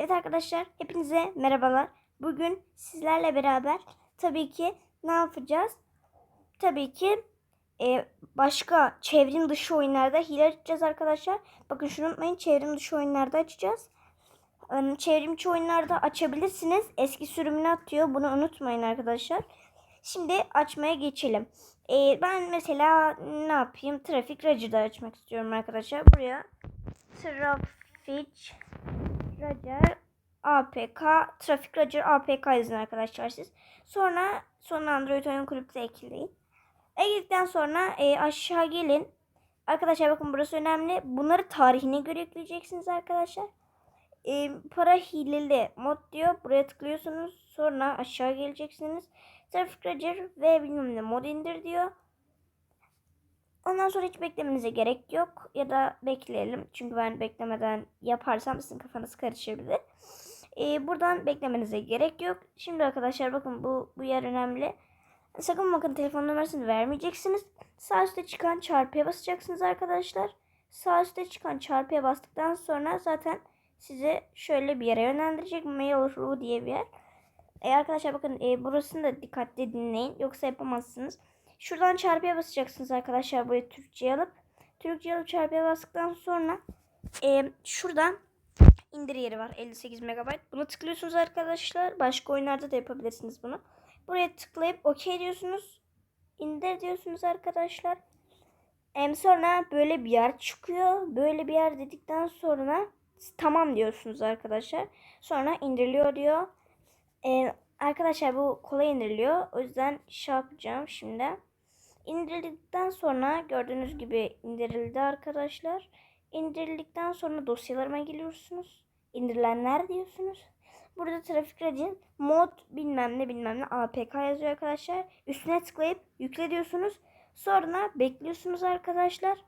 Evet arkadaşlar hepinize merhabalar. Bugün sizlerle beraber tabii ki ne yapacağız? Tabii ki e, başka çevrim dışı oyunlarda hile açacağız arkadaşlar. Bakın şunu unutmayın çevrim dışı oyunlarda açacağız. Em, Çevrim içi oyunlarda açabilirsiniz. Eski sürümünü atıyor. Bunu unutmayın arkadaşlar. Şimdi açmaya geçelim. E, ben mesela ne yapayım? Trafik Racer'da açmak istiyorum arkadaşlar. Buraya Trafik Racer APK Trafik Racer APK yazın arkadaşlar siz. Sonra sonra Android oyun kulüpte ekleyin. Ekledikten sonra e, aşağı gelin. Arkadaşlar bakın burası önemli. Bunları tarihine göre ekleyeceksiniz arkadaşlar. E, para hileli mod diyor. Buraya tıklıyorsunuz. Sonra aşağı geleceksiniz. Trafik Racer ve bilmem ne mod indir diyor. Ondan sonra hiç beklemenize gerek yok. Ya da bekleyelim. Çünkü ben beklemeden yaparsam sizin kafanız karışabilir. Ee, buradan beklemenize gerek yok. Şimdi arkadaşlar bakın bu, bu yer önemli. Sakın bakın telefon numarasını vermeyeceksiniz. Sağ üstte çıkan çarpıya basacaksınız arkadaşlar. Sağ üstte çıkan çarpıya bastıktan sonra zaten size şöyle bir yere yönlendirecek. Mail.ru diye bir yer. E arkadaşlar bakın e, burasını da dikkatli dinleyin. Yoksa yapamazsınız. Şuradan çarpıya basacaksınız arkadaşlar buraya Türkçe alıp. Türkçe alıp çarpıya bastıktan sonra e, şuradan indir yeri var 58 MB. Buna tıklıyorsunuz arkadaşlar. Başka oyunlarda da yapabilirsiniz bunu. Buraya tıklayıp OK diyorsunuz. İndir diyorsunuz arkadaşlar. Em sonra böyle bir yer çıkıyor. Böyle bir yer dedikten sonra tamam diyorsunuz arkadaşlar. Sonra indiriliyor diyor. Ee, arkadaşlar bu kolay indiriliyor. O yüzden şey yapacağım şimdi. İndirildikten sonra gördüğünüz gibi indirildi arkadaşlar. İndirildikten sonra dosyalarıma geliyorsunuz. İndirilenler diyorsunuz. Burada trafik racin mod bilmem ne bilmem ne APK yazıyor arkadaşlar. Üstüne tıklayıp yükle diyorsunuz. Sonra bekliyorsunuz arkadaşlar.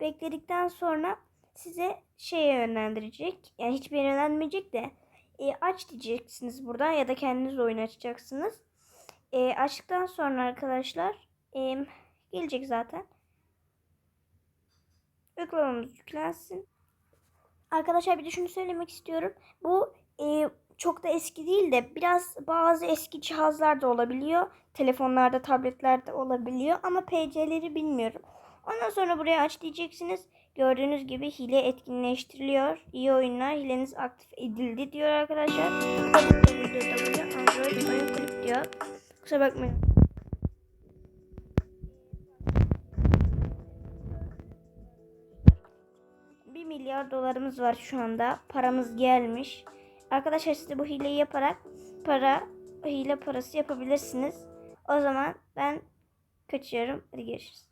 Bekledikten sonra size şeye yönlendirecek. Yani hiçbir yere yönlendirmeyecek de e, aç diyeceksiniz buradan ya da kendiniz oyun açacaksınız. E, açtıktan sonra arkadaşlar e, gelecek zaten. Uygulamamız yüklensin. Arkadaşlar bir de şunu söylemek istiyorum. Bu e, çok da eski değil de biraz bazı eski cihazlarda olabiliyor. Telefonlarda, tabletlerde olabiliyor ama PC'leri bilmiyorum. Ondan sonra buraya aç diyeceksiniz. Gördüğünüz gibi hile etkinleştiriliyor. İyi oyunlar hileniz aktif edildi diyor arkadaşlar. Android oyun kulüp diyor. Kusura bakmayın. Milyar dolarımız var şu anda. Paramız gelmiş. Arkadaşlar siz de bu hileyi yaparak para, hile parası yapabilirsiniz. O zaman ben kaçıyorum. Hadi görüşürüz.